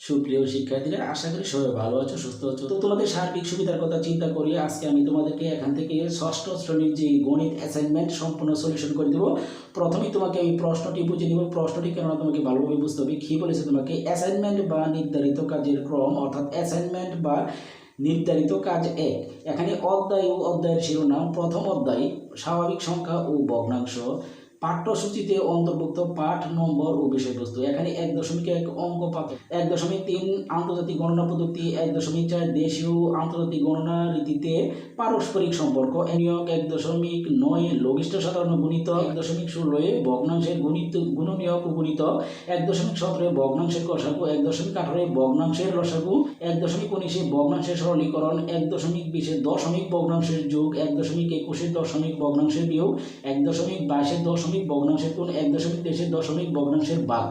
সুপ্রিয় শিক্ষার্থীরা, আশা করি সবাই ভালো আছো, সুস্থ আছো। তো তোমাদের সার্বিক সুবিধার কথা চিন্তা করি আজকে আমি তোমাদেরকে এখান থেকে ষষ্ঠ শ্রেণির যে গণিত অ্যাসাইনমেন্ট সম্পূর্ণ সলিউশন করে দেবো। প্রথমেই তোমাকে আমি প্রশ্নটি বুঝে নিব প্রশ্নটি কেননা তোমাকে ভালোভাবে বুঝতে হবে। কী বলেছে তোমাকে? অ্যাসাইনমেন্ট বা নির্ধারিত কাজের ক্রম, অর্থাৎ অ্যাসাইনমেন্ট বা নির্ধারিত কাজ এক। এখানে অধ্যায় ও অধ্যায়ের শিরোনাম, প্রথম অধ্যায়, স্বাভাবিক সংখ্যা ও ভগ্নাংশ। পাঠ্যসূচিতে অন্তর্ভুক্ত পাঠ নম্বর ও বিষয়বস্তু এখানে এক দশমিক এক অঙ্ক পাত এক দশমিক তিন আন্তর্জাতিক গণনা পদ্ধতি এক দশমিক চার দেশীয় আন্তর্জাতিক গণনা রীতিতে পারস্পরিক সম্পর্ক নিয়োগ এক দশমিক নয় লঘিষ্ঠ সাধারণ গুণিত এক দশমিক ষোলোয় ভগ্নাংশের গুণিত গুণনীয়ক গুণিত এক দশমিক সতেরোয় ভগ্নাংশের কষাগু এক দশমিক আঠারোয় ভগ্নাংশের রসাকু এক দশমিক উনিশে ভগ্নাংশের সরলীকরণ এক দশমিক বিশে দশমিক ভগ্নাংশের যোগ এক দশমিক একুশে দশমিক ভগ্নাংশের বিয়োগ এক দশমিক বাইশে দশমিক ভগ্নাংশের কোণ এক দশমিক তেইশে দশমিক ভগ্নাংশের ভাগ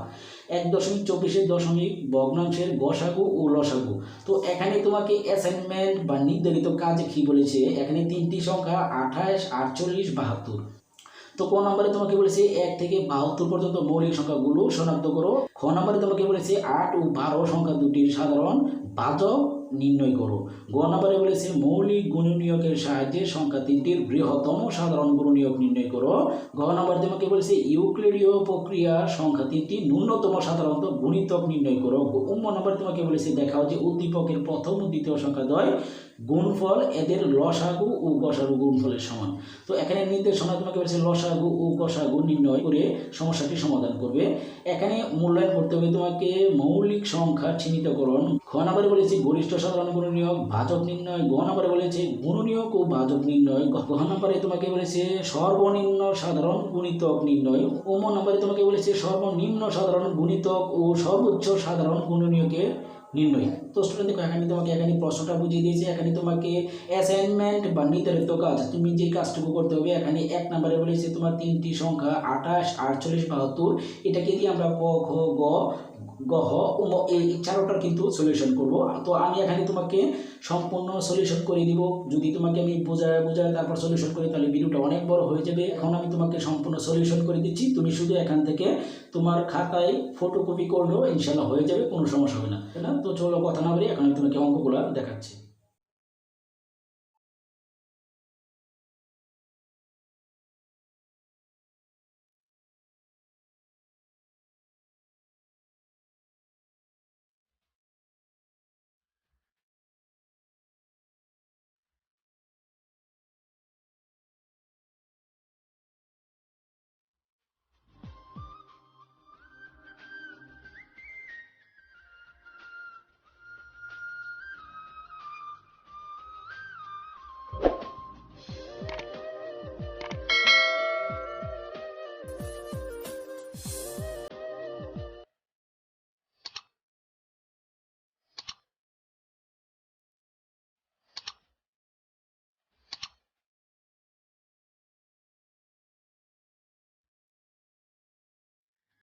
এক দশমিক চব্বিশে দশমিক ভগ্নাংশের গসাগু ও লসাগু তো এখানে তোমাকে অ্যাসাইনমেন্ট বা নির্ধারিত কাজ কি বলেছে? এখানে তিনটি সংখ্যা, আঠাশ, আটচল্লিশ, বাহাত্তর। তো ক নম্বরে তোমাকে বলেছে এক থেকে বাহাত্তর পর্যন্ত মৌলিক সংখ্যাগুলো শনাক্ত করো। খ নম্বরে তোমাকে বলেছে আট ও বারো সংখ্যা দুটির সাধারণ বাজক নির্ণয় করো। গ নম্বরে বলেছে মৌলিক গুণনীয়কের সাহায্যে সংখ্যা তিনটির বৃহত্তম সাধারণ গুণনীয়ক নির্ণয় করো। গ নম্বরে তোমাকে বলেছে ইউক্লিডীয় প্রক্রিয়া সংখ্যা তিনটি ন্যূনতম সাধারণত গুণিতক নির্ণয় করো। উম নম্বরে তোমাকে বলেছে দেখাও যে উদ্দীপকের প্রথম ও দ্বিতীয় সংখ্যা দ্বয় গুণফল, এদের লসাগু ও গসাগু গুণফলের সমান। তো এখানে নির্দেশনা তোমাকে বলেছে লসাগু ও গসাগু নির্ণয় করে সমস্যাটি সমাধান করবে। এখানে মূল্যায়ন করতে হবে তোমাকে মৌলিক সংখ্যা চিহ্নিতকরণ। খ নম্বরে বলেছে গরিষ্ঠ সাধারণ গুণ নিয়োগ ভাজক নির্ণয় গ নম্বরে বলেছে, গুণনীয়ক ও ভাজক নির্ণয় ঘ নম্বরে তোমাকে বলেছে, সর্বনিম্ন সাধারণ গুণিতক নির্ণয়। ওম নম্বরে তোমাকে বলেছে, সর্বনিম্ন সাধারণ গুণিতক ও সর্বোচ্চ সাধারণ গুণনীয়কের নির্ণয়। তো স্টুডেন্ট দেখো, এখানে তোমাকে এখানে প্রশ্নটা বুঝিয়ে দিয়েছে। এখানে তোমাকে অ্যাসাইনমেন্ট বা নির্ধারিত কাজ, তুমি যে কাজটুকু করতে হবে, এখানে এক নম্বরে বলেছে তোমার তিনটি সংখ্যা, আঠাশ, আটচল্লিশ, বাহাত্তর। এটাকে দিয়ে আমরা ক খ গ গহ, উম, এই চারোটার কিন্তু সলিউশন করব। তো আমি এখানে তোমাকে সম্পূর্ণ সলিউশন করে দিব। যদি তোমাকে আমি বোঝায় বোঝায় তারপর সলিউশন করি, তাহলে ভিডিওটা অনেক বড় হয়ে যাবে। এখন আমি তোমাকে সম্পূর্ণ সলিউশন করে দিচ্ছি। তুমি শুধু এখান থেকে তোমার খাতায় ফটোকপি করলেও ইনশাল্লাহ হয়ে যাবে, কোনো সমস্যা হবে না। তো চলো কথা না বলি এখন আমি তোমাকে অঙ্কগুলো দেখাচ্ছি।